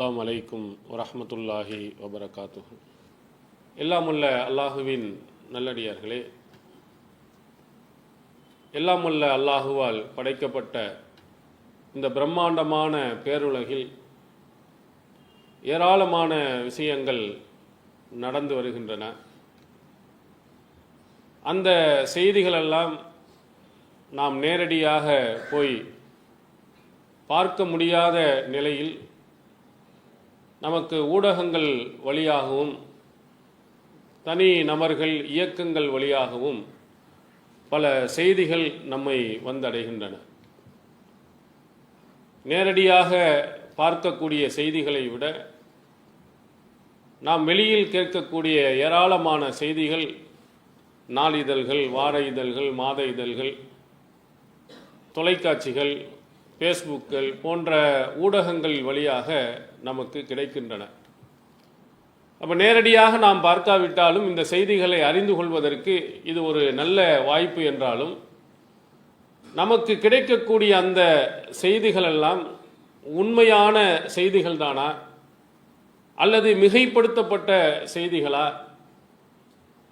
அஸ்லாம் அலைக்கும் வரஹ்மத்துல்லாஹி வபரகாத்துஹு. எல்லாமுள்ள அல்லாஹுவின் நல்லடியார்களே எல்லாமுள்ள அல்லாஹுவால் படைக்கப்பட்ட இந்த பிரம்மாண்டமான பேருலகில் ஏராளமான விஷயங்கள் நடந்து வருகின்றன. அந்த செய்திகளெல்லாம் நாம் நேரடியாக போய் பார்க்க முடியாத நிலையில் நமக்கு ஊடகங்கள் வழியாகவும் தனி நபர்கள் இயக்கங்கள் வழியாகவும் பல செய்திகள் நம்மை வந்தடைகின்றன. நேரடியாக பார்க்கக்கூடிய செய்திகளை விட நாம் வெளியில் கேட்கக்கூடிய ஏராளமான செய்திகள் நாளிதழ்கள் வார இதழ்கள் மாத இதழ்கள் தொலைக்காட்சிகள் ஃபேஸ்புக்கள் போன்ற ஊடகங்கள் வழியாக நமக்கு கிடைக்கின்றன. அப்போ நேரடியாக நாம் பார்க்காவிட்டாலும் இந்த செய்திகளை அறிந்து கொள்வதற்கு இது ஒரு நல்ல வாய்ப்பு என்றாலும் நமக்கு கிடைக்கக்கூடிய அந்த செய்திகளெல்லாம் உண்மையான செய்திகள் தானா? அல்லது மிகைப்படுத்தப்பட்ட செய்திகளா?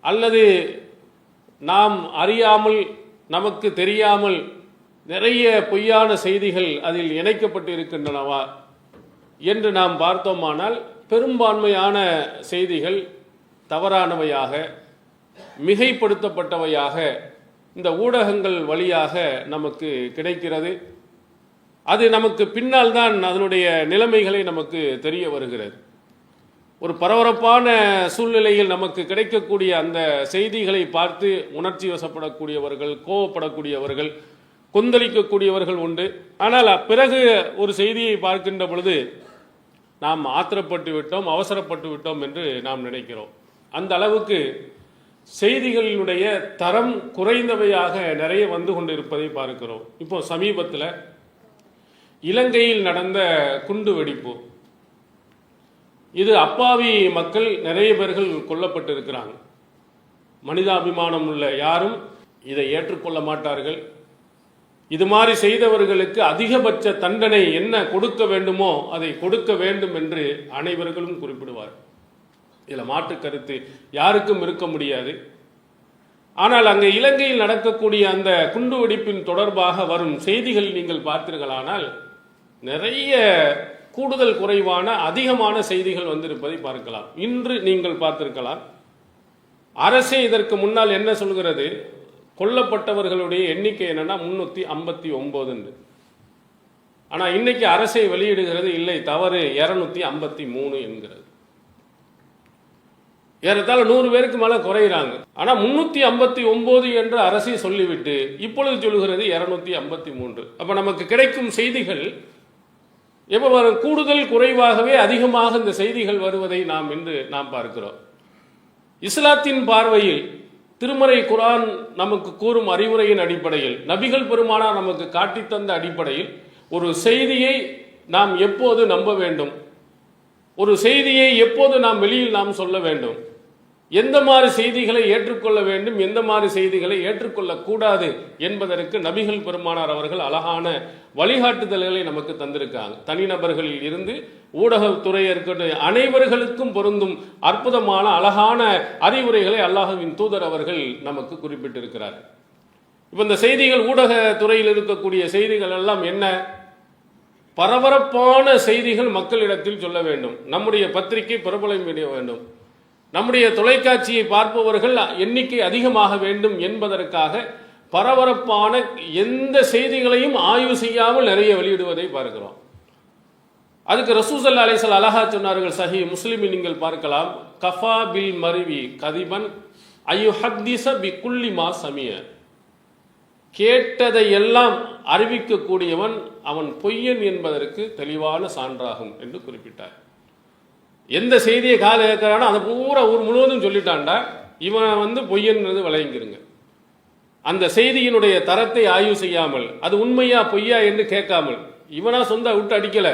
அல்லது நாம் அறியாமல் நமக்கு தெரியாமல் நிறைய பொய்யான செய்திகள் அதில் இணைக்கப்பட்டு இருக்கின்றனவா என்று நாம் பார்த்தோமானால் பெரும்பான்மையான செய்திகள் தவறானவையாக மிகைப்படுத்தப்பட்டவையாக இந்த ஊடகங்கள் வழியாக நமக்கு கிடைக்கிறது. அது நமக்கு பின்னால் தான் அதனுடைய நிலைமைகளை நமக்கு தெரிய வருகிறது. ஒரு பரபரப்பான சூழ்நிலையில் நமக்கு கிடைக்கக்கூடிய அந்த செய்திகளை பார்த்து உணர்ச்சி வசப்படக்கூடியவர்கள் கோவப்படக்கூடியவர்கள் கொந்தளிக்கக்கூடியவர்கள் உண்டு. ஆனால் பிறகு ஒரு செய்தியை பார்க்கின்ற பொழுது நாம் ஆத்திரப்பட்டு விட்டோம் அவசரப்பட்டு விட்டோம் என்று நாம் நினைக்கிறோம். அந்த அளவுக்கு செய்திகளினுடைய தரம் குறைந்தவையாக நிறைய வந்து கொண்டு இருப்பதை பார்க்கிறோம். இப்போ சமீபத்தில் இலங்கையில் நடந்த குண்டு வெடிப்பு. இது அப்பாவி மக்கள் நிறைய பேர்கள் கொல்லப்பட்டிருக்கிறாங்க. மனிதாபிமானம் உள்ள யாரும் இதை ஏற்றுக்கொள்ள மாட்டார்கள். இது மாதிரி செய்தவர்களுக்கு அதிகபட்ச தண்டனை என்ன கொடுக்க வேண்டுமோ அதை கொடுக்க வேண்டும் என்று அனைவர்களும் குறிப்பிடுவார். இதில் மாற்று கருத்து யாருக்கும் இருக்க முடியாது. ஆனால் அங்கே இலங்கையில் நடக்கக்கூடிய அந்த குண்டு வெடிப்பின் தொடர்பாக வரும் செய்திகள் நீங்கள் பார்த்தீர்களானால் நிறைய கூடுதல் குறைவான அதிகமான செய்திகள் வந்திருப்பதை பார்க்கலாம். இன்று நீங்கள் பார்த்திருக்கலாம். அரசே இதற்கு முன்னால் என்ன சொல்கிறது? கொல்லப்பட்டவர்களுடைய எண்ணிக்கை என்னன்னா முன்னூத்தி ஐம்பத்தி ஒம்போதுன்னு ஆனா இன்னைக்கு அரசை வெளியிடுகிறது இல்லை தவறு இருநூத்தி ஐம்பத்தி மூணு என்கிறது. ஏறத்தாழ நூறு பேருக்கு மேல குறையிறாங்க. ஆனா முன்னூத்தி ஐம்பத்தி ஒன்பது என்று அரசை சொல்லிவிட்டு இப்பொழுது சொல்லுகிறது இருநூத்தி ஐம்பத்தி மூன்று. அப்ப நமக்கு கிடைக்கும் செய்திகள் எப்ப வரும் கூடுதல் குறைவாகவே அதிகமாக இந்த செய்திகள் வருவதை நாம் இன்று நாம் பார்க்கிறோம். இஸ்லாத்தின் பார்வையில் திருமறை குரான் நமக்கு கூறும் அறிவுரையின் அடிப்படையில் நபிகள் பெருமானார் நமக்கு காட்டித் தந்த அடிப்படையில் ஒரு செய்தியை நாம் எப்போது நம்ப வேண்டும்? ஒரு செய்தியை எப்போது நாம் வெளியில் நாம் சொல்ல வேண்டும்? எந்த மாதிரி செய்திகளை ஏற்றுக்கொள்ள வேண்டும்? எந்த மாதிரி செய்திகளை ஏற்றுக்கொள்ளக்கூடாது என்பதற்கு நபிகள் பெருமானார் அவர்கள் அழகான வழிகாட்டுதல்களை நமக்கு தந்திருக்காங்க. தனிநபர்களில் இருந்து ஊடகத்துறை இருக்கட்டும் அனைவர்களுக்கும் பொருந்தும் அற்புதமான அழகான அறிவுரைகளை அல்லாஹுவின் தூதர் அவர்கள் நமக்கு குறிப்பிட்டிருக்கிறார். இப்போ இந்த செய்திகள் ஊடகத்துறையில் இருக்கக்கூடிய செய்திகள் எல்லாம் என்ன? பரபரப்பான செய்திகள் மக்களிடத்தில் சொல்ல வேண்டும். நம்முடைய பத்திரிகை பிரபலம் செய்ய வேண்டும். நம்முடைய தொலைக்காட்சியை பார்ப்பவர்கள் எண்ணிக்கை அதிகமாக வேண்டும் என்பதற்காக பரபரப்பான எந்த செய்திகளையும் ஆய்வு செய்யாமல் நிறைய வெளியிடுவதை பார்க்கிறோம். அதுக்கு ரசூசல்லா அலிசல் அலஹா சொன்னார்கள் சஹி முஸ்லிமில் நீங்கள் பார்க்கலாம் கஃபா பில் மருவி கதிபன் ஐயு ஹத்தீச பி குல்லி மா சமிய. கேட்டதை எல்லாம் அறிவிக்கக்கூடியவன் அவன் பொய்யன் என்பதற்கு தெளிவான சான்றாகும் என்று குறிப்பிட்டார். எந்த செய்தியை காதல் கேட்கிறானோ அதை பூரா ஊர் முழுவதும் சொல்லிட்டான்டா இவன் வந்து பொய்யன்றது விளையங்கிருங்க அந்த செய்தியினுடைய தரத்தை ஆய்வு செய்யாமல் அது உண்மையா பொய்யா என்று கேட்காமல் இவனா சொந்த விட்டு அடிக்கலை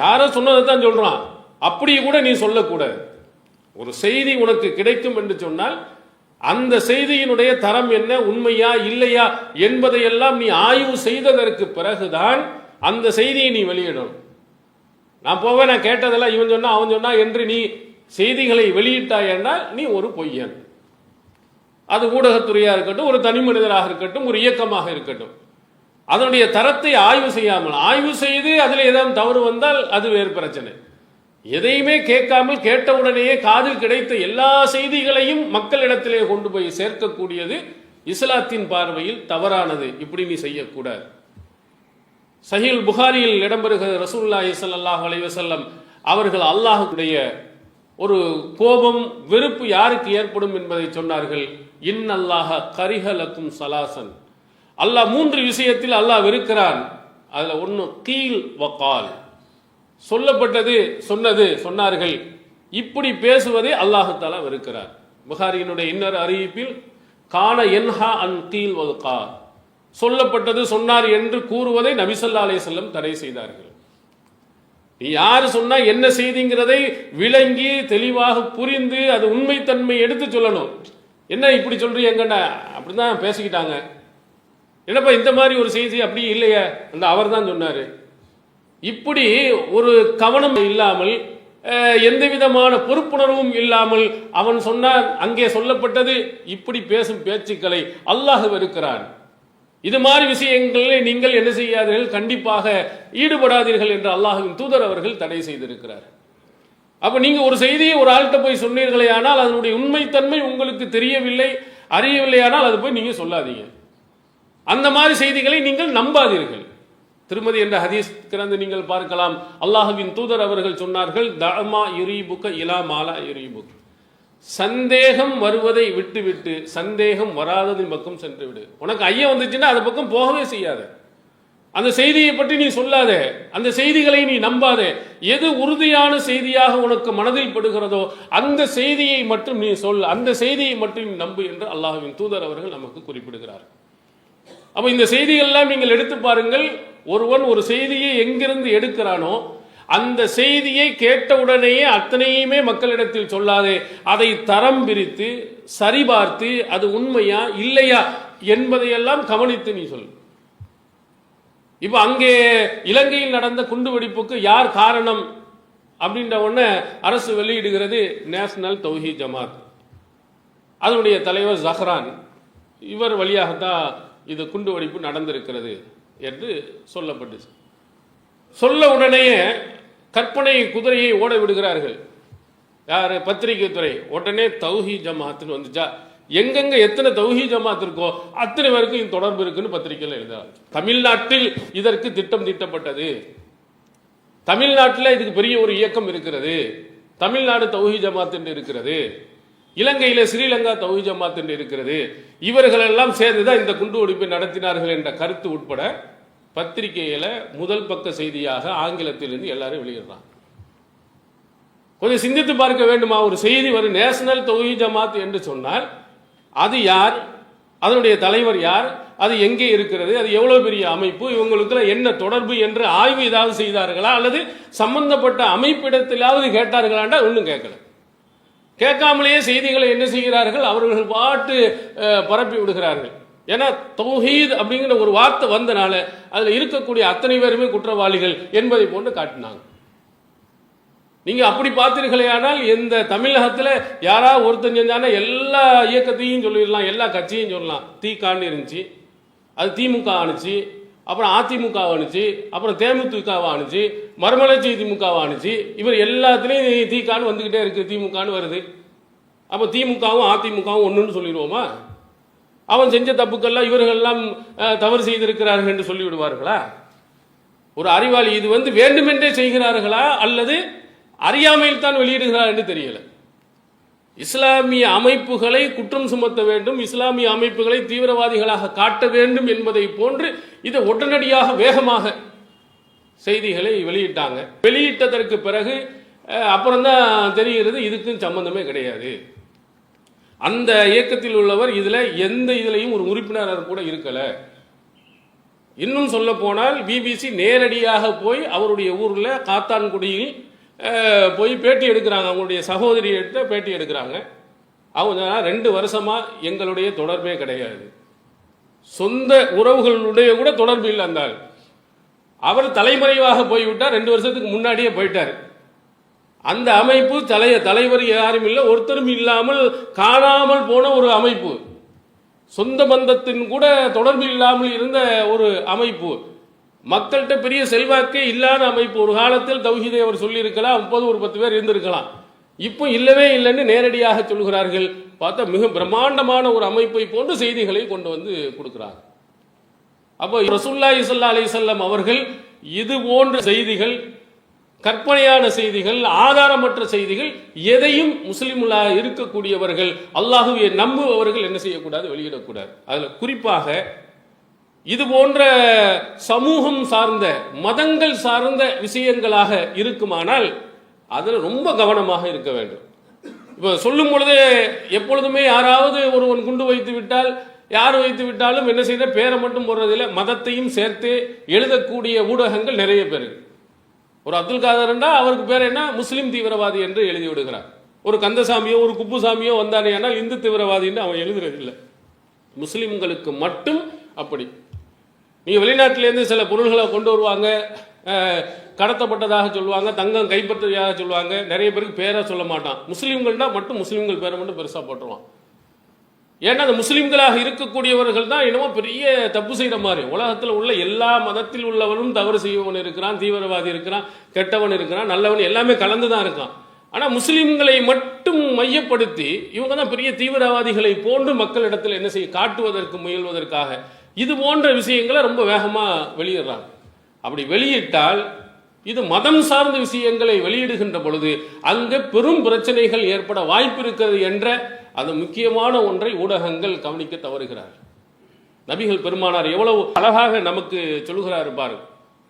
யாரோ சொன்னதை தான் சொல்றான். அப்படி கூட நீ சொல்லக்கூடாது. ஒரு செய்தி உனக்கு கிடைக்கும் என்று சொன்னால் அந்த செய்தியினுடைய தரம் என்ன உண்மையா இல்லையா என்பதையெல்லாம் நீ ஆய்வு செய்ததற்கு பிறகுதான் அந்த செய்தியை நீ வெளியிடணும். நான் போவேன் நான் கேட்டதெல்லாம் இவன் சொன்னா அவன் சொன்னா என்று நீ செய்திகளை வெளியிட்டாய் என்றால் நீ ஒரு பொய்யன். அது ஊடகத்துறையா இருக்கட்டும் ஒரு தனி மனிதராக இருக்கட்டும் ஒரு இயக்கமாக இருக்கட்டும். அதனுடைய தரத்தை ஆய்வு செய்யாமல் ஆய்வு செய்து அதில் ஏதாவது தவறு வந்தால் அது வேறு பிரச்சனை. எதையுமே கேட்காமல் கேட்டவுடனேயே காதில் கிடைத்த எல்லா செய்திகளையும் மக்களிடத்திலே கொண்டு போய் சேர்க்கக்கூடியது இஸ்லாத்தின் பார்வையில் தவறானது. இப்படி நீ செய்யக்கூடாது. சஹீல் புகாரியில் இடம்பெறுகிற ரசூலுல்லாஹி ஸல்லல்லாஹு அலைவசல்லம் அவர்கள் அல்லாஹுடைய ஒரு கோபம் வெறுப்பு யாருக்கு ஏற்படும் என்பதை சொன்னார்கள்? இன் அல்லாஹ கரிஹலக்கும் சலாசன். அல்லாஹ் மூன்று விஷயத்தில் அல்லாஹ் வெறுக்கிறான். அதில் ஒன்று கீழ் வக்கால் சொல்லப்பட்டது சொன்னது சொன்னார்கள். இப்படி பேசுவதை அல்லாஹு தாலா வெறுக்கிறார். புகாரியினுடைய இன்னொரு அறிவிப்பில் கான என்ஹா அன் கீழ் வல்கா சொல்லப்பட்டது சொன்னார் என்று கூறுவதை நபிசல்லா அலைஹிஸ்ஸல்லம் தடை செய்தார்கள். நீ யார் சொன்னா என்ன செய்திங்கிறதை விளங்கி தெளிவாக புரிந்து அது உண்மைத்தன்மை எடுத்து சொல்லணும். என்ன இப்படி சொல்றீங்கண்ணா அப்படிதான் பேசிக்கிட்டாங்க. என்னப்பா இந்த மாதிரி ஒரு செய்தி அப்படி இல்லையே? அந்த அவர் தான் சொன்னார். இப்படி ஒரு கவனம் இல்லாமல் எந்த விதமான பொறுப்புணர்வும் இல்லாமல் அவன் சொன்னான் அங்கே சொல்லப்பட்டது இப்படி பேசும் பேச்சுக்களை அல்லாஹ் வெறுக்கிறான். இது மாதிரி விஷயங்களில் நீங்கள் என்ன செய்யாதீர்கள்? கண்டிப்பாக ஈடுபடாதீர்கள் என்று அல்லாஹுவின் தூதர் அவர்கள் தடை செய்திருக்கிறார். அப்போ நீங்கள் ஒரு செய்தியை ஒரு ஆள்கிட்ட போய் சொன்னீர்களே ஆனால் அதனுடைய உண்மைத்தன்மை உங்களுக்கு தெரியவில்லை அறியவில்லையானால் அது போய் நீங்கள் சொல்லாதீங்க. அந்த மாதிரி செய்திகளை நீங்கள் நம்பாதீர்கள். திருமதி என்ற ஹதீஸ் கிடந்து நீங்கள் பார்க்கலாம். அல்லாஹுவின் தூதர் அவர்கள் சொன்னார்கள் தமா யுரீபுக்க இலா மாலா யுரீபுக். சந்தேகம் வருவதை விட்டுவிட்டு சந்தேகம் வராததின் பக்கம் சென்று விடு உனக்கு ஐயம் வந்துச்சுன்னா அது பக்கம் போகவே செய்யாத. அந்த செய்தியை பற்றி நீ சொல்லாதே. அந்த செய்திகளை நீ நம்பாதே. எது உறுதியான செய்தியாக உனக்கு மனதில் படுகிறதோ அந்த செய்தியை மட்டும் நீ சொல். அந்த செய்தியை மட்டும் நீ நம்பு என்று அல்லாஹுவின் தூதர் அவர்கள் நமக்கு குறிப்பிடுகிறார்கள் அப்போ இந்த செய்திகள்லாம் நீங்கள் எடுத்து பாருங்கள். ஒருவன் ஒரு செய்தியை எங்கிருந்து எடுக்கிறானோ அந்த செய்தியை கேட்டவுடனேயே அத்தனையுமே மக்களிடத்தில் சொல்லாதே. அதை தரம் பிரித்து சரிபார்த்து அது உண்மையா இல்லையா என்பதையெல்லாம் கவனித்து நீ சொல் இப்ப அங்கே இலங்கையில் நடந்த குண்டுவெடிப்புக்கு யார் காரணம் அப்படின்ற உடனே அரசு வெளியிடுகிறது நேஷனல் தௌஹி ஜமாத். அதனுடைய தலைவர் ஜஹ்ரான் இவர் வழியாகத்தான் இது குண்டுவெடிப்பு நடந்திருக்கிறது என்று சொல்லப்பட்டுச்சு. சொல்ல உடனேயே கற்பனை குதிரையை ஓட விடுகிறார்கள். யார்? பத்திரிகை துறை. உடனே தௌஹி ஜமாத்துன்னு வந்துச்சா? எங்கெங்க எத்தனை தௌஹி ஜமாத் இருக்கோ அத்தனை பேருக்கும் இது தொடர்பு இருக்குன்னு பத்திரிகையில் எழுதுறாங்க தமிழ்நாட்டில் இதற்கு திட்டம் தீட்டப்பட்டது. தமிழ்நாட்டில் இதுக்கு பெரிய ஒரு இயக்கம் இருக்கிறது. தமிழ்நாடு தௌஹி ஜமாத் என்று இருக்கிறது. இலங்கையில ஸ்ரீலங்கா தௌஹி ஜமாத் என்று இருக்கிறது. இவர்கள் எல்லாம் சேர்ந்துதான் இந்த குண்டு வெடிப்பை நடத்தினார்கள் என்ற கருத்து உட்பட பத்திரிகையில முதல் பக்க செய்தியாக ஆங்கிலத்திலிருந்து எல்லாரும் வெளியிடுறாங்க. கொஞ்சம் சிந்தித்து பார்க்க வேண்டுமா? ஒரு செய்தி வரும். நேஷனல் தொகுதி ஜமாத் என்று சொன்னால் அது யார்? அதனுடைய தலைவர் யார்? அது எங்கே இருக்கிறது? அது எவ்வளவு பெரிய அமைப்பு? இவங்களுக்குள்ள என்ன தொடர்பு என்று ஆய்வு ஏதாவது செய்தார்களா? அல்லது சம்பந்தப்பட்ட அமைப்பிடத்திலாவது கேட்டார்களாண்டா? ஒன்றும் கேட்கல. கேட்காமலேயே செய்திகளை என்ன செய்கிறார்கள்? அவர்கள் பாட்டு பரப்பி விடுகிறார்கள். ஏன்னா தௌஹீத் அப்படிங்கிற ஒரு வார்த்தை வந்தனால அதில் இருக்கக்கூடிய அத்தனை பேருமே குற்றவாளிகள் என்பதை போன்று காட்டினாங்க. நீங்க அப்படி பார்த்தீர்களே ஆனால் இந்த தமிழகத்தில் யாராவது ஒருத்தன் செஞ்சானா எல்லா இயக்கத்தையும் சொல்லிடலாம் எல்லா கட்சியும் சொல்லலாம். தீக்கான்னு இருந்துச்சு அது திமுக ஆணுச்சு அப்புறம் அதிமுக ஆணுச்சு அப்புறம் தேமுதிக ஆணுச்சு மறுமலர்ச்சி திமுகவை ஆணுச்சு இவர் எல்லாத்துலேயும் திகான்னு வந்துக்கிட்டே இருக்கு. திமுகன்னு வருது. அப்போ திமுகவும் அதிமுகவும் ஒன்றுன்னு சொல்லிடுவோமா? அவன் செஞ்ச தப்புக்கெல்லாம் இவர்கள்லாம் தவறு செய்திருக்கிறார்கள் என்று சொல்லிவிடுவார்களா? ஒரு அறிவாளி இது வந்து வேண்டுமென்றே செய்கிறார்களா? அல்லது அறியாமையில் தான் வெளியிடுகிறார் என்று தெரியல. இஸ்லாமிய அமைப்புகளை குற்றம் சுமத்த வேண்டும். இஸ்லாமிய அமைப்புகளை தீவிரவாதிகளாக காட்ட வேண்டும் என்பதை போன்று இதை உடனடியாக வேகமாக செய்திகளை வெளியிட்டாங்க. வெளியிட்டதற்கு பிறகு அப்புறம்தான் தெரிகிறது இதுக்கும் சம்பந்தமே கிடையாது. அந்த இயக்கத்தில் உள்ளவர் இதில் எந்த இதுலையும் ஒரு உறுப்பினராக கூட இருக்கலை. இன்னும் சொல்ல போனால் பிபிசி நேரடியாக போய் அவருடைய ஊரில் காத்தான்குடியில் போய் பேட்டி எடுக்கிறாங்க. அவங்களுடைய சகோதரியிட்ட பேட்டி எடுக்கிறாங்க. அவங்க ரெண்டு வருஷமாக எங்களுடைய தொடர்பே கிடையாது. சொந்த உறவுகளுடைய கூட தொடர்பு இல்லை அந்த ஆள். அவர் தலைமறைவாக போய்விட்டார். ரெண்டு வருஷத்துக்கு முன்னாடியே போயிட்டார். அந்த அமைப்பு தலைய தலைவர் யாரும் இல்லை ஒருத்தரும் இல்லாமல் காணாமல் போன ஒரு அமைப்பு. சொந்த பந்தத்தின் கூட தொடர்பு இல்லாமல் இருந்த ஒரு அமைப்பு. மக்கள்கிட்ட பெரிய செல்வாக்கே இல்லாத அமைப்பு. ஒரு காலத்தில் தௌஹீதை அவர் சொல்லியிருக்கலாம் முப்பது ஒரு பத்து பேர் இருந்திருக்கலாம். இப்போ இல்லவே இல்லைன்னு நேரடியாக சொல்கிறார்கள் பார்த்தா மிக பிரம்மாண்டமான ஒரு அமைப்பை போன்று செய்திகளை கொண்டு வந்து கொடுக்குறாங்க அப்போ ரசுல்லா இசல்லா அலி சொல்லம் அவர்கள் இது போன்ற செய்திகள் கற்பனையான செய்திகள் ஆதாரமற்ற செய்திகள் எதையும் முஸ்லிம்களா இருக்கக்கூடியவர்கள் அல்லாஹுவை நம்புபவர்கள் என்ன செய்யக்கூடாது? வெளியிடக்கூடாது. அதில் குறிப்பாக இது போன்ற சமூகம் சார்ந்த மதங்கள் சார்ந்த விஷயங்களாக இருக்குமானால் அதில் ரொம்ப கவனமாக இருக்க வேண்டும். இப்போ சொல்லும் பொழுது எப்பொழுதுமே யாராவது ஒருவன் குண்டு வைத்து விட்டால் யார் வைத்து விட்டாலும் என்ன செய்த? பேரை மட்டும் போடுறதில்ல. மதத்தையும் சேர்த்து எழுதக்கூடிய ஊடகங்கள் நிறைய பேர் ஒரு அப்துல் காதர்ண்டா அவருக்கு பேர் என்ன? முஸ்லீம் தீவிரவாதி என்று எழுதி விடுகிறார். ஒரு கந்தசாமியோ ஒரு குப்புசாமியோ வந்தானே ஆனால் இந்து தீவிரவாதி என்று அவன் எழுதுறதில்லை. முஸ்லிம்களுக்கு மட்டும் அப்படி. நீங்கள் வெளிநாட்டிலேருந்து சில பொருள்களை கொண்டு வருவாங்க கடத்தப்பட்டதாக சொல்லுவாங்க தங்கம் கைப்பற்றியதாக சொல்லுவாங்க. நிறைய பேருக்கு பேரை சொல்ல மாட்டான். முஸ்லீம்கள்னா மட்டும் முஸ்லீம்கள் பேரை மட்டும் பெருசாக போட்டுருவான். ஏன்னா அந்த முஸ்லீம்களாக இருக்கக்கூடியவர்கள் தான் என்னமோ பெரிய தப்பு செய்கிற மாதிரி. உலகத்தில் உள்ள எல்லா மதத்தில் உள்ளவனும் தவறு செய்வன் இருக்கிறான் தீவிரவாதி இருக்கிறான் கெட்டவன் இருக்கிறான் நல்லவன் எல்லாமே கலந்து தான் இருக்கான். ஆனால் முஸ்லீம்களை மட்டும் மையப்படுத்தி இவங்க தான் பெரிய தீவிரவாதிகளை போன்று மக்களிடத்தில் என்ன செய்ய காட்டுவதற்கு முயல்வதற்காக. இது போன்ற விஷயங்களை ரொம்ப வேகமாக வெளியிடுறாங்க. அப்படி வெளியிட்டால் இது மதம் சார்ந்த விஷயங்களை வெளியிடுகின்ற பொழுது அங்கே பெரும் பிரச்சனைகள் ஏற்பட வாய்ப்பு இருக்கிறது என்ற அது முக்கியமான ஒன்றை ஊடகங்கள் கவனிக்க தவறுகிறார். நபிகள் பெருமானார் எவ்வளவு அழகாக நமக்கு சொல்லுகிறார் பாரு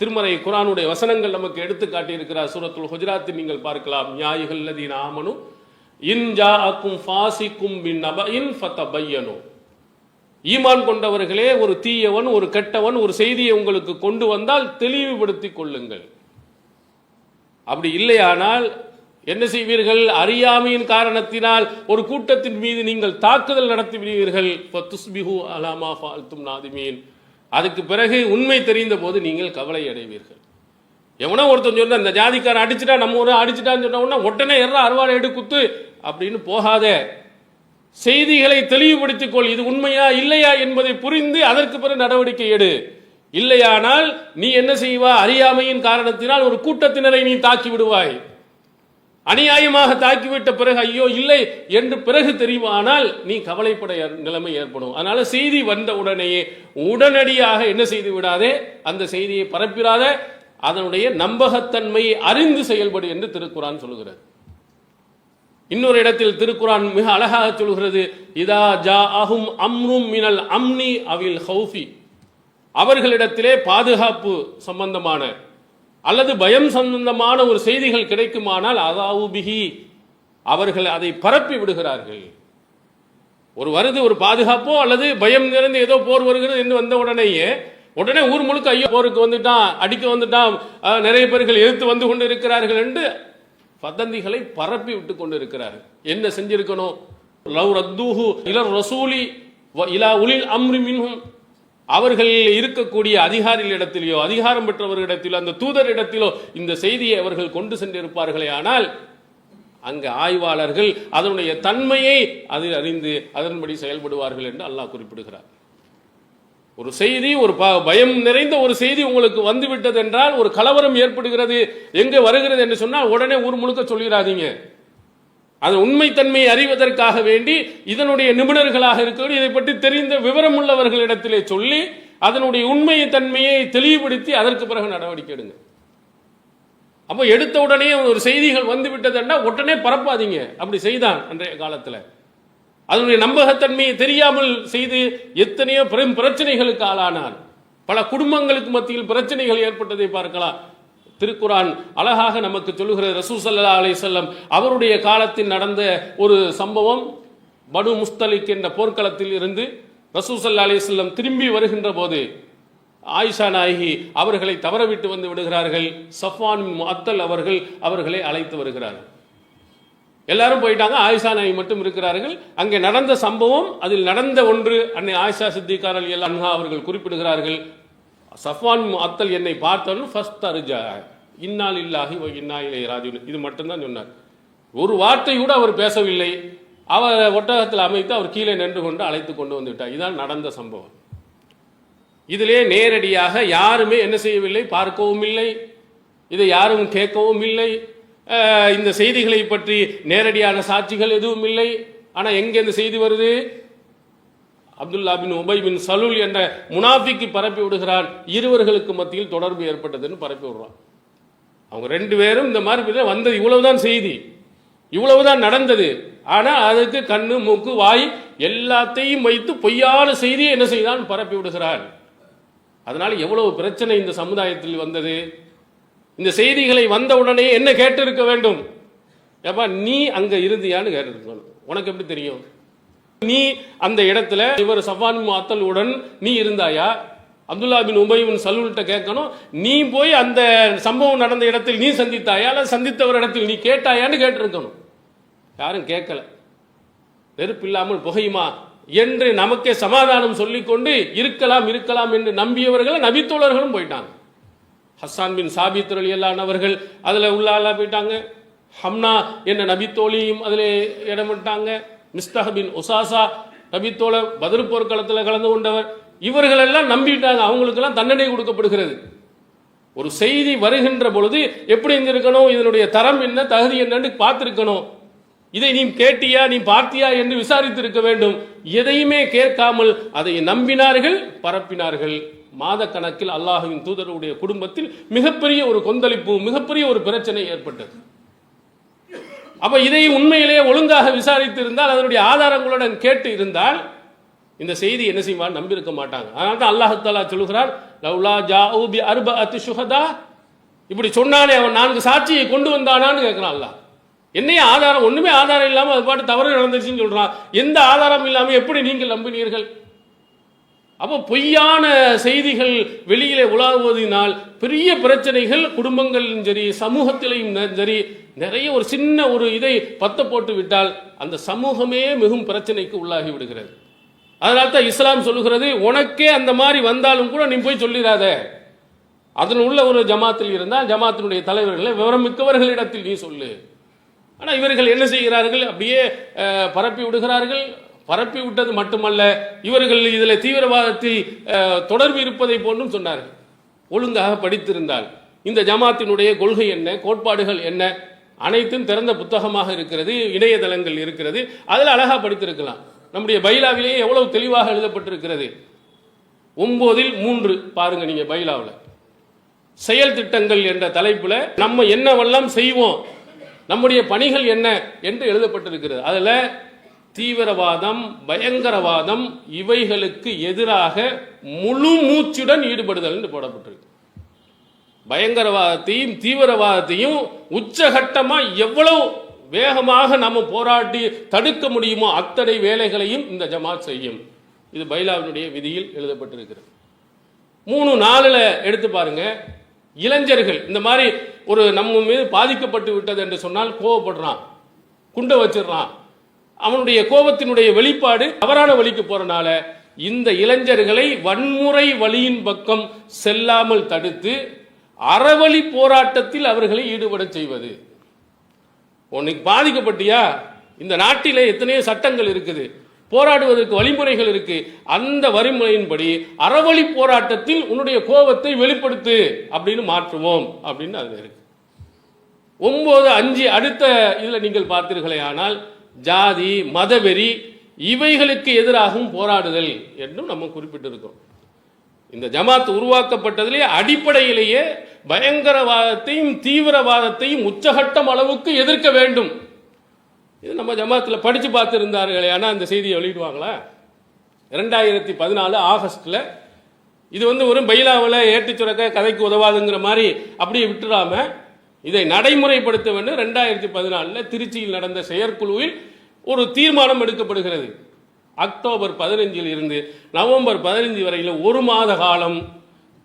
திருமறை குரானுடைய வசனங்கள் நமக்கு எடுத்து காட்டியிருக்கிறார். சூரத்துல் ஹுஜராத்தில் நீங்கள் பார்க்கலாம். நியாயிகள் லதீன ஆமனு இன் ஜாஅக்கும் ஃபாசிக்கும் பின் நபஇன் ஃபதபையனு. ஈமான் கொண்டவர்களே ஒரு தீயவன் ஒரு கெட்டவன் ஒரு செய்தியை உங்களுக்கு கொண்டு வந்தால் தெளிவுபடுத்திக் கொள்ளுங்கள். அப்படி இல்லையானால் என்ன செய்வீர்கள்? அறியாமையின் காரணத்தினால் ஒரு கூட்டத்தின் மீது நீங்கள் தாக்குதல் நடத்திவிடுவீர்கள் ஃபத்துஸ்பிஹு அலாமா ஃபால்தும் நாதிமீன். அதுக்கு பிறகு உண்மை தெரிந்த போது நீங்கள் கவலை அடைவீர்கள். எவனோ ஒருத்தன் சொன்ன இந்த ஜாதிக்காரன் அடிச்சுட்டா நம்ம ஊரை அடிச்சுட்டான்னு சொன்ன உடனே உடனே எற அருவாளை எடு குத்து அப்படின்னு போகாத. செய்திகளை தெளிவுபடுத்திக் கொள். இது உண்மையா இல்லையா என்பதை புரிந்து அதற்கு பிறகு நடவடிக்கை எடு. இல்லையானால் நீ என்ன செய்வா? அறியாமையின் காரணத்தினால் ஒரு கூட்டத்தினரை நீ தாக்கி விடுவாய். அநியாயமாக தாக்கிவிட்ட பிறகு ஐயோ இல்லை என்று பிறகு தெரியுமானால் நீ கவலைப்பட நிலைமை ஏற்படும். அதனால செய்தி வந்த உடனேயே உடனடியாக என்ன செய்து விடாதே அந்த செய்தியை பரப்பிடாத அதனுடைய நம்பகத்தன்மையை அறிந்து செயல்படு என்று திருக்குறான் சொல்கிறது இன்னொரு இடத்தில் திருக்குறான் மிக அழகாக சொல்கிறது இதா ஜா அஹும் அம்ரும் மினல் அம்னி அவில் ஹவுஃபி அவர்களிடத்திலே பாதுகாப்பு சம்பந்தமான அல்லது பயம் சம்பந்தமான ஒரு செய்திகள் கிடைக்குமானால் அதாவுபிகி அவர்கள் அதை பரப்பி விடுகிறார்கள். ஒரு வருது ஒரு பாதுகாப்போ அல்லது பயம் நிறைந்து ஏதோ போர் வருகிறது என்று வந்த உடனேயே உடனே ஊர் முழுக்க ஐயோ போருக்கு வந்துட்டான் அடிக்க வந்துட்டான் நிறைய பேர்கள் எதிர்த்து வந்து கொண்டு இருக்கிறார்கள் என்று வதந்திகளை பரப்பி விட்டு கொண்டு இருக்கிறார்கள் என்ன செஞ்சிருக்கணும்? லவ் ரத்தூஹு இலர் ரசூலி வ இலா உலில் அம்ரி மின்ஹும். அவர்கள் இருக்கக்கூடிய அதிகாரிகளிடத்திலேயோ அதிகாரம் பெற்றவர்களிடத்திலோ அந்த தூதரிடத்திலோ இந்த செய்தியை அவர்கள் கொண்டு சென்றிருப்பார்களே ஆனால் அங்கு ஆய்வாளர்கள் அதனுடைய தன்மையை அதில் அறிந்து அதன்படி செயல்படுவார்கள் என்று அல்லாஹ் குறிப்பிடுகிறார். ஒரு செய்தி ஒரு ப- பயம் நிறைந்த ஒரு செய்தி உங்களுக்கு வந்துவிட்டது என்றால் ஒரு கலவரம் ஏற்படுகிறது எங்கே வருகிறது என்று சொன்னால் உடனே ஊர் முழுக்க சொல்லிடாதீங்க. அதன் உண்மைத்தன்மையை அறிவதற்காக வேண்டி இதனுடைய நிபுணர்களாக இருக்கக்கூடிய இதை பற்றி தெரிந்த விவரம் உள்ளவர்களிடத்திலே சொல்லி அதனுடைய உண்மை தன்மையை தெளிவுபடுத்தி அதற்கு பிறகு நடவடிக்கை எடுங்க. அப்போ எடுத்த உடனே ஒரு செய்திகள் வந்து விட்டதுன்னா உடனே பரப்பாதீங்க. அப்படி செய்தான் அன்றைய காலத்தில். அதனுடைய நம்பகத்தன்மையை தெரியாமல் செய்து எத்தனையோ பெரும் பிரச்சனைகளுக்கு ஆளானார். பல குடும்பங்களுக்கு மத்தியில் பிரச்சனைகள் ஏற்பட்டதை பார்க்கலாம். திருக்குரான் அழகாக நமக்கு சொல்லுகிற ரசூ சல்லா அலைஹிஸ்ஸல்லம் அவருடைய காலத்தில் நடந்த ஒரு சம்பவம் பனு முஸ்தலிக் என்ற போர்க்களத்தில் இருந்து ரசூ சல்லா செல்லம் திரும்பி வருகின்ற போது ஆயிஷா நாயகி அவர்களை தவறவிட்டு வந்து விடுகிறார்கள். சஃப்வான் அத்தல் அவர்கள் அவர்களை அழைத்து வருகிறார்கள். எல்லாரும் போயிட்டாங்க. ஆயிஷா நாயகி மட்டும் இருக்கிறார்கள். அங்கே நடந்த சம்பவம் அதில் நடந்த ஒன்று அன்னை ஆயிஷா சித்திகாரல் எல் அன்ஹா அவர்கள் குறிப்பிடுகிறார்கள். சஃப்வான் அத்தல் என்னை பார்த்தவன் ஃபஸ்ட் அருஜா இன்னால் இல்லாகி வ இன்னா இலை ராஜுன் இது மட்டும்தான் சொன்னார். ஒரு வார்த்தை கூட அவர் பேசவில்லை. அவர் ஒட்டகத்தில் அமைத்து அவர் கீழே நின்று கொண்டு அழைத்து கொண்டு வந்துவிட்டார் இதுதான் இதான் நடந்த சம்பவம். இதிலே நேரடியாக யாருமே என்ன செய்யவில்லை பார்க்கவும் இல்லை. இதை யாரும் கேட்கவும் இல்லை. இந்த செய்திகளை பற்றி நேரடியான சாட்சிகள் எதுவும் இல்லை. ஆனால் எங்கே இந்த செய்தி வருது? அப்துல்லா பின் உபை பின் சலூல் என்ற முனாஃபிக்கு பரப்பி விடுகிறான். இருவர்களுக்கு மத்தியில் தொடர்பு ஏற்பட்டதுன்னு பரப்பி விடுறான். அவங்க ரெண்டு பேரும் இந்த மாதிரி வந்தது. இவ்வளவுதான் செய்தி. இவ்வளவுதான் நடந்தது. ஆனால் அதுக்கு கண்ணு மூக்கு வாய் எல்லாத்தையும் வைத்து பொய்யான செய்தியை என்ன செய்தான்? பரப்பி விடுகிறான். அதனால் எவ்வளவு பிரச்சனை இந்த சமுதாயத்தில் வந்தது? இந்த செய்திகளை வந்த உடனே என்ன கேட்டிருக்க வேண்டும்? ஏப்பா நீ அங்கே இருந்தியான்னு கேட்டிருக்கணும். உனக்கு எப்படி தெரியும்? நீ அந்த இடத்துல இவர் சஃபான் மாத்தலுடன் நீ இருந்தாயா? அப்துல்லா பின் உபைபின் சலூல்கிட்ட கேட்கணும். நீ போய் அந்த சம்பவம் நடந்த இடத்தில் நீ சந்தித்தாயா? அல்ல சந்தித்தவர் இடத்தில் நீ கேட்டாயான்னு கேட்டிருக்கணும். யாரும் கேட்கல. வெறுப்பில்லாமல் புகையுமா? என்று நமக்கே சமாதானம் சொல்லிக்கொண்டு இருக்கலாம் இருக்கலாம் என்று நம்பியவர்கள் நபித்தோழர்களும் போயிட்டாங்க. ஹஸ்ஸான் பின் சாபித் அலியல்லான் அதில் உள்ளால போயிட்டாங்க. ஹம்னா என்ற நபித்தோழியும் அதில் இடம் விட்டாங்க மிஸ்தஹ் பின் உசாசா நபித்தோழர் பதில் போர்க்களத்தில் கலந்து கொண்டவர். இவர்களெல்லாம் நம்பிட்டாங்க. அவங்களுக்கெல்லாம் தண்டனை கொடுக்கப்படுகிறது. ஒரு செய்தி வருகின்ற பொழுது எப்படி இருந்திருக்கணும்? இதனுடைய தரம் என்ன? தகுதி என்னன்னு பார்த்துருக்கணும். இதை நீ கேட்டியா? நீ பார்த்தியா என்று விசாரித்திருக்க வேண்டும். எதையுமே கேட்காமல் அதை நம்பினார்கள் பரப்பினார்கள். மாத கணக்கில் அல்லாஹுவின் தூதருடைய குடும்பத்தில் மிகப்பெரிய ஒரு கொந்தளிப்பு மிகப்பெரிய ஒரு பிரச்சனை ஏற்பட்டது. அப்போ இதை உண்மையிலேயே ஒழுங்காக விசாரித்து இருந்தால் அதனுடைய ஆதாரங்களுடன் கேட்டு இருந்தால் இந்த செய்தி என்ன செய்வான்? நம்பியிருக்க மாட்டாங்க. அதனால தான் அல்லாஹத்தாலா சொல்லுகிறார் லவ்லா ஜாஊ பி அர்பஅத்தி சுகதா இப்படி சொன்னானே அவன் நான்கு சாட்சியை கொண்டு வந்தானான்னு கேட்கிறான் அல்லாஹ். என்னைய ஆதாரம் ஒன்றுமே ஆதாரம் இல்லாமல் அது பாட்டு தவறு நடந்துச்சுன்னு சொல்கிறான் எந்த ஆதாரம் இல்லாமல் எப்படி நீங்கள் நம்பினீர்கள்? அப்போ பொய்யான செய்திகள் வெளியிலே உலாவுவதனால் பெரிய பிரச்சனைகள் குடும்பங்களிலும் சரி சமூகத்திலையும் ந- சரி நிறைய ஒரு சின்ன ஒரு இதை பத்த போட்டு விட்டால் அந்த சமூகமே மிகவும் பிரச்சனைக்கு உள்ளாகி விடுகிறது. அதனால தான் இஸ்லாம் சொல்லுகிறது உனக்கே அந்த மாதிரி வந்தாலும் கூட நீ போய் சொல்லிடாத. அதன் உள்ள ஒரு ஜமாத்தில் இருந்தால் ஜமாத்தினுடைய தலைவர்களை விவரமிக்கவர்களிடத்தில் நீ சொல்லு. ஆனால் இவர்கள் என்ன செய்கிறார்கள்? அப்படியே பரப்பி விடுகிறார்கள். பரப்பி விட்டது மட்டுமல்ல இவர்கள் இதில் தீவிரவாதத்தில் தொடர்பு இருப்பதை போன்றும் சொன்னார்கள். ஒழுங்காக படித்திருந்தால். இந்த ஜமாத்தினுடைய கொள்கை என்ன கோட்பாடுகள் என்ன அனைத்தும் திறந்த புத்தகமாக இருக்கிறது இணையதளங்கள் இருக்கிறது அதில் அழகாக படித்திருக்கலாம். நம்முடைய பைலாவிலேயே எவ்வளவு தெளிவாக எழுதப்பட்டிருக்கிறது. ஒன்பதில் மூன்று பாருங்க நீங்க பைலாவில். செயல் திட்டங்கள் என்ற தலைப்புல நம்ம என்னவெல்லாம் செய்வோம் நம்முடைய பணிகள் என்ன என்று எழுதப்பட்டிருக்கிறது. அதில் தீவிரவாதம் பயங்கரவாதம் இவைகளுக்கு எதிராக முழு மூச்சுடன் ஈடுபடுதல் என்று போடப்பட்டிருக்கு. பயங்கரவாதத்தையும் தீவிரவாதத்தையும் உச்சகட்டமா எவ்வளவு வேகமாக நம்ம போராடி தடுக்க முடியுமோ அத்தனை வேலைகளையும் இந்த ஜமாத் செய்யும். இது பைலாவினுடைய விதியில் எழுதப்பட்டிருக்கிறது. மூணு நாளில் எடுத்து பாருங்க. இளைஞர்கள் இந்த மாதிரி ஒரு நம்ம மீது பாதிக்கப்பட்டு விட்டது என்று சொன்னால் கோவப்படுறான் குண்டை வச்சிடுறான். அவனுடைய கோபத்தினுடைய வெளிப்பாடு தவறான வழிக்கு போறனால இந்த இளைஞர்களை வன்முறை வழியின் பக்கம் செல்லாமல் தடுத்து அறவழி போராட்டத்தில் அவர்களை ஈடுபட செய்வது. உனக்கு பாதிக்கப்பட்டியா? இந்த நாட்டிலே எத்தனையோ சட்டங்கள் இருக்குது. போராடுவதற்கு வழிமுறைகள் இருக்கு. அந்த வரிமுறையின்படி அறவழி போராட்டத்தில் உன்னுடைய கோபத்தை வெளிப்படுத்து அப்படின்னு மாற்றுவோம் அப்படின்னு அது இருக்கு. ஒன்பது அஞ்சு அடுத்த இதுல நீங்கள் பார்த்தீர்களே ஆனால் ஜாதி மதவெறி இவைகளுக்கு எதிராகவும் போராடுதல் என்றும் நம்ம குறிப்பிட்டிருக்கிறோம் இந்த ஜமாத் உருவாக்கப்பட்டதிலே அடிப்படையிலேயே பயங்கரவாதத்தையும் தீவிரவாதத்தையும் உச்சகட்டம் அளவுக்கு எதிர்க்க வேண்டும். இது நம்ம ஜமாத்தில் படித்து பார்த்துருந்தார்களே ஆனால் அந்த செய்தியை வெளியிடுவாங்களா? ரெண்டாயிரத்தி பதினாலு ஆகஸ்டில் இது வந்து ஒரு பைலாவில் ஏற்றி சுரக்க கதைக்கு உதவாதுங்கிற மாதிரி அப்படியே விட்டுறாமல் இதை நடைமுறைப்படுத்த வேண்டும். ரெண்டாயிரத்தி பதினாலில் திருச்சியில் நடந்த செயற்குழுவில் ஒரு தீர்மானம் எடுக்கப்படுகிறது. அக்டோபர் பதினஞ்சில் இருந்து நவம்பர் பதினஞ்சு வரையில் ஒரு மாத காலம்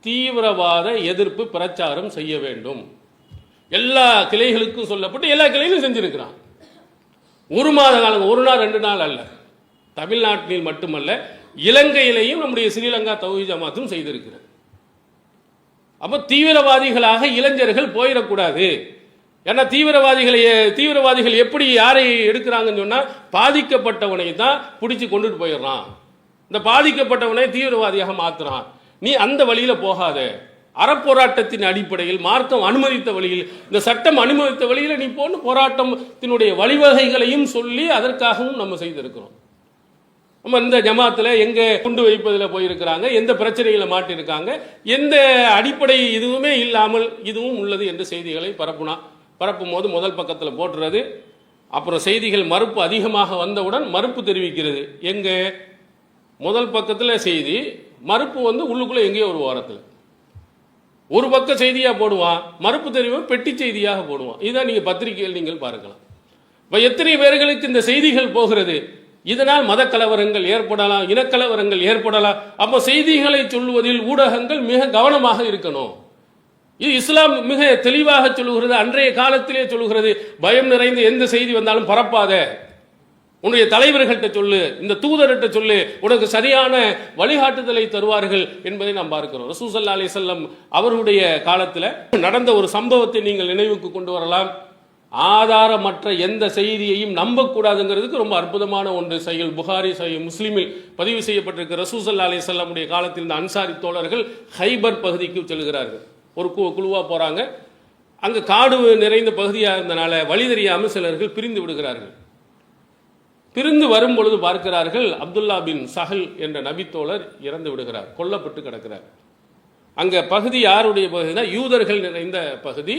தீவிரவாத எதிர்ப்பு பிரச்சாரம் செய்ய வேண்டும். எல்லா கிளைகளுக்கும் சொல்லப்பட்டு எல்லா கிளைகளும் செஞ்சிருக்கிறான். ஒரு மாத காலம் ஒரு நாள் ரெண்டு நாள் அல்ல. தமிழ்நாட்டில் மட்டுமல்ல இலங்கையிலேயும் நம்முடைய ஸ்ரீலங்கா தௌஹி ஜமாத்தும் செய்திருக்கிறது. அப்போ தீவிரவாதிகளாக இளைஞர்கள் போயிடக்கூடாது. ஏன்னா தீவிரவாதிகளை தீவிரவாதிகள் எப்படி யாரை எடுக்கிறாங்கன்னு சொன்னால் பாதிக்கப்பட்டவனை தான் பிடிச்சி கொண்டுட்டு போயிடுறான். இந்த பாதிக்கப்பட்டவனை தீவிரவாதியாக மாற்றுறான் நீ அந்த வழியில் போகாத. அறப்போராட்டத்தின் அடிப்படையில் மார்க்கம் அனுமதித்த வழியில் இந்த சட்டம் அனுமதித்த வழியில் நீ போன்னு போராட்டத்தினுடைய வழிவகைகளையும் சொல்லி அதற்காகவும் நம்ம செய்திருக்கிறோம். நம்ம இந்த ஜமாத்தில் எங்கே குண்டு வைப்பதில் போயிருக்கிறாங்க எந்த பிரச்சனைகளை மாட்டியிருக்காங்க எந்த அடிப்படை இதுவுமே இல்லாமல் இதுவும் உள்ளது என்ற செய்திகளை பரப்புனா பரப்பும் போது முதல் பக்கத்தில் போட்டுறது. அப்புறம் செய்திகள் மறுப்பு அதிகமாக வந்தவுடன் மறுப்பு தெரிவிக்கிறது. எங்கே முதல் பக்கத்தில் செய்தி மறுப்பு வந்து உள்ளுக்குள்ளே எங்கேயோ ஒரு ஓரத்தில் ஒரு பக்க செய்தியாக போடுவான் மறுப்பு தெரிவு பெட்டி செய்தியாக போடுவான். இதுதான் நீங்கள் பத்திரிகையில் நீங்கள் பார்க்கலாம். இப்போ எத்தனை பேர்களுக்கு இந்த செய்திகள் போகிறது? இதனால் மத கலவரங்கள் ஏற்படலாம் இனக்கலவரங்கள் ஏற்படலாம். அப்போ செய்திகளை சொல்லுவதில் ஊடகங்கள் மிக கவனமாக இருக்கணும். இது இஸ்லாம் மிக தெளிவாக சொல்லுகிறது அன்றைய காலத்திலே சொல்லுகிறது. பயம் நிறைந்த எந்த செய்தி வந்தாலும் பரப்பாத. உன்னுடைய தலைவர்கள்ட்ட சொல்லு இந்த தூதர்கிட்ட சொல்லு உனக்கு சரியான வழிகாட்டுதலை தருவார்கள் என்பதை நாம் பார்க்கிறோம். ரசூசல்லா அலி செல்லம் அவர்களுடைய காலத்தில் நடந்த ஒரு சம்பவத்தை நீங்கள் நினைவுக்கு கொண்டு வரலாம். ஆதாரமற்ற எந்த செய்தியையும் நம்பக்கூடாதுங்கிறதுக்கு ரொம்ப அற்புதமான ஒன்று. செயல் புகாரி செயல் முஸ்லீமில் பதிவு செய்யப்பட்டிருக்க ரசூசல்லா அலி செல்லமுடைய காலத்தில் இந்த அன்சாரி தோழர்கள் ஹைபர் பகுதிக்கு செல்கிறார்கள். ஒரு கு குழுவாக போகிறாங்க அங்கே காடு நிறைந்த பகுதியாக இருந்தனால வழி தெரியாமல் சிலர்கள் பிரிந்து விடுகிறார்கள். பிரிந்து வரும் பொழுது பார்க்கிறார்கள் அப்துல்லா பின் சஹல் என்ற நபித்தோழர் இறந்து விடுகிறார் கொல்லப்பட்டு கிடக்கிறார். அங்கே பகுதி யாருடைய பகுதினா யூதர்கள் நிறைந்த பகுதி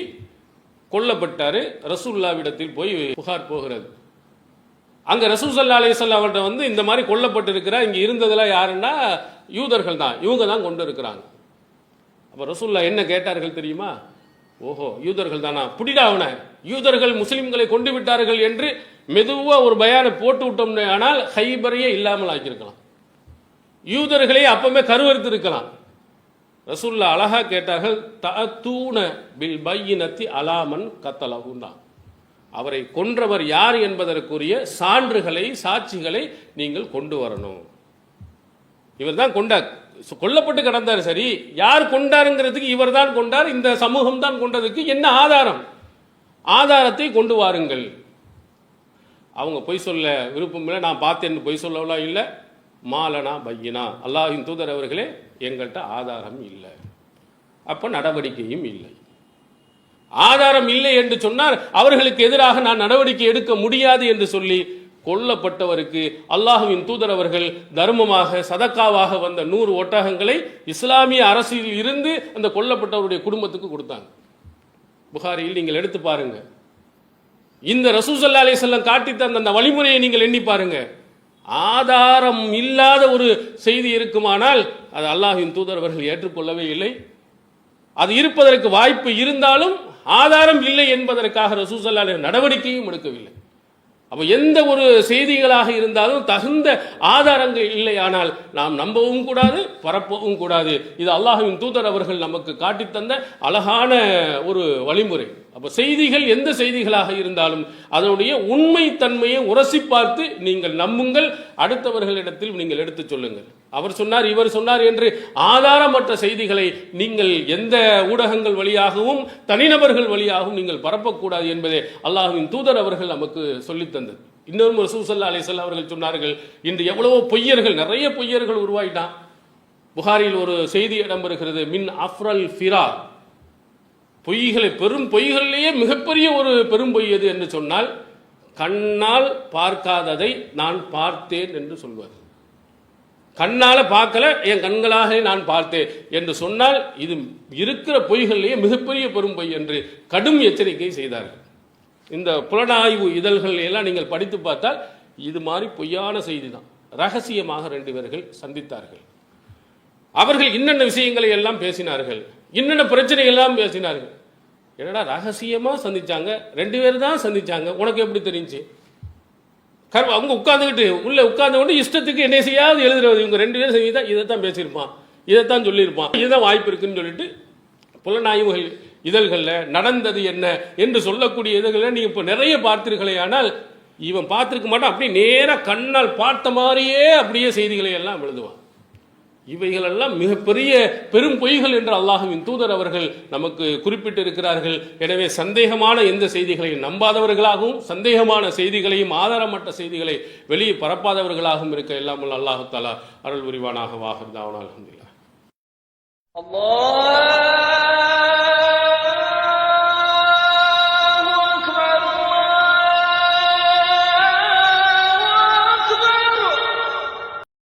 கொல்லப்பட்டார் ரசூல்லாவிடத்தில் போய் புகார் போகிறது. அங்க ரசூசல்லா அலிசல்லா அவர்கிட்ட வந்து இந்த மாதிரி கொல்லப்பட்டிருக்கிறா இங்கே இருந்ததெல்லாம் யாருன்னா யூதர்கள் தான். இவங்க தான் கொண்டு இருக்கிறாங்க. அப்போ ரசூல்லா என்ன கேட்டார்கள் தெரியுமா? ஓஹோ யூதர்கள் தானா? புடிடா அவனை. யூதர்கள் முஸ்லிம்களை கொண்டு விட்டார்கள் என்று மெதுவாக ஒரு பயானை போட்டு விட்டோம்னு ஆனால் ஹைபரையே இல்லாமல் ஆக்கியிருக்கலாம். யூதர்களே அப்பவுமே கருவறுத்து இருக்கலாம் ரசூல்லா அழகாக கேட்டார்கள் தூண பில் பையினத்தி அலாமன் கத்தலகுன்னா அவரை கொன்றவர் யார் என்பதற்குரிய சான்றுகளை சாட்சிகளை நீங்கள் கொண்டு வரணும். இவர் தான் கொண்டார். கொல்லப்பட்டு கிடந்தார் சரி. யார் கொண்டாருங்கிறதுக்கு இவர் தான் கொண்டார். இந்த சமூகம் தான் கொண்டதுக்கு என்ன ஆதாரம்? ஆதாரத்தை கொண்டு வாருங்கள். அவங்க பொய் சொல்ல விருப்பம் இல்லை. நான் பார்த்தேன்னு பொய் சொல்லவெல்லாம் இல்லை. மாலனா பையனா. அல்லாஹின் தூதர் அவர்களே எங்கள்கிட்ட ஆதாரம் இல்லை. அப்போ நடவடிக்கையும் இல்லை. ஆதாரம் இல்லை என்று சொன்னார் அவர்களுக்கு எதிராக நான் நடவடிக்கை எடுக்க முடியாது என்று சொல்லி கொல்லப்பட்டவருக்கு அல்லாஹுவின் தூதர் அவர்கள் தர்மமாக சதக்காவாக வந்த நூறு ஒட்டகங்களை இஸ்லாமிய அரசில் இருந்து அந்த கொல்லப்பட்டவருடைய குடும்பத்துக்கு கொடுத்தாங்க. புகாரியில் நீங்கள் எடுத்து பாருங்க. இந்த ரசூசல்லா அலிசல்லம் காட்டி தந்த அந்த வழிமுறையை நீங்கள் எண்ணி பாருங்கள் ஆதாரம் இல்லாத ஒரு செய்தி இருக்குமானால் அது அல்லாஹின் தூதரவர்கள் ஏற்றுக்கொள்ளவே இல்லை. அது இருப்பதற்கு வாய்ப்பு இருந்தாலும் ஆதாரம் இல்லை என்பதற்காக ரசூசல்லாலே நடவடிக்கையும் எடுக்கவில்லை. அப்போ எந்த ஒரு செய்திகளாக இருந்தாலும் தகுந்த ஆதாரங்கள் இல்லையானால் நாம் நம்பவும் கூடாது பரப்பவும் கூடாது. இது அல்லாஹுவின் தூதர் அவர்கள் நமக்கு காட்டித்தந்த அழகான ஒரு வழிமுறை. அப்போ செய்திகள் எந்த செய்திகளாக இருந்தாலும் அதனுடைய உண்மை தன்மையை உரசி பார்த்து நீங்கள் நம்புங்கள். அடுத்தவர்களிடத்தில் நீங்கள் எடுத்துச் சொல்லுங்கள். அவர் சொன்னார் இவர் சொன்னார் என்று ஆதாரமற்ற செய்திகளை நீங்கள் எந்த ஊடகங்கள் வழியாகவும் தனிநபர்கள் வழியாகவும் நீங்கள் பரப்பக்கூடாது என்பதை அல்லாஹுவின் தூதர் அவர்கள் நமக்கு சொல்லித் தந்தது. இன்னொரு சூசல்லா அலிசல்லா அவர்கள் சொன்னார்கள் இன்று எவ்வளவோ பொய்யர்கள் நிறைய பொய்யர்கள் உருவாயிட்டான். புகாரில் ஒரு செய்தி இடம்பெறுகிறது மின் அஃப்ரல் ஃபிரா பொய்களை பெரும் பொய்களிலேயே மிகப்பெரிய ஒரு பெரும் பொய் எது என்று சொன்னால் கண்ணால் பார்க்காததை நான் பார்த்தேன் என்று சொல்வது. கண்ணால் பார்க்கல என் கண்களாக நான் பார்த்தேன் என்று சொன்னால் இது இருக்கிற பொய்களிலேயே மிகப்பெரிய பெரும் பொய் என்று கடும் எச்சரிக்கை செய்தார்கள். இந்த புலனாய்வு இதழ்கள் எல்லாம் நீங்கள் படித்து பார்த்தால் இது மாதிரி பொய்யான செய்தி தான் ரகசியமாக ரெண்டு பேர்கள் சந்தித்தார்கள். அவர்கள் இன்னென்ன விஷயங்களை எல்லாம் பேசினார்கள் இன்னென்ன பிரச்சனை எல்லாம் பேசினார்கள். என்னடா ரகசியமாக சந்திச்சாங்க? ரெண்டு பேர் தான் சந்திச்சாங்க. உனக்கு எப்படி தெரிஞ்சு? கர்ம அவங்க உட்காந்துக்கிட்டு உள்ளே உட்காந்து கொண்டு இஷ்டத்துக்கு என்ன செய்யாது எழுதுறது. இவங்க ரெண்டு பேரும் செஞ்சு தான் இதைத்தான் பேசியிருப்பான். இதைத்தான் சொல்லியிருப்பான். இதுதான் வாய்ப்பு இருக்குன்னு சொல்லிட்டு புலனாய்வுகள் இதழ்களில் நடந்தது என்ன என்று சொல்லக்கூடிய இதழ்களில் நீங்கள் இப்போ நிறைய பார்த்தீர்களே ஆனால் இவன் பார்த்துருக்க மாட்டான். அப்படியே நேராக கண்ணால் பார்த்த மாதிரியே அப்படியே செய்திகளை எல்லாம் எழுதுவான். இவைகளெல்லாம் மிகப்பெரிய பெரும் பொய்கள் என்று அல்லாஹுவின் தூதர் அவர்கள் நமக்கு குறிப்பிட்டிருக்கிறார்கள். எனவே சந்தேகமான எந்த செய்திகளையும் நம்பாதவர்களாகவும் சந்தேகமான செய்திகளையும் ஆதாரமற்ற செய்திகளை வெளியே பரப்பாதவர்களாகவும் இருக்க எல்லாமுள்ள அல்லாஹு தாலா அருள் புரிவானாக. வாகர்தாவனால் அலமதுல்லா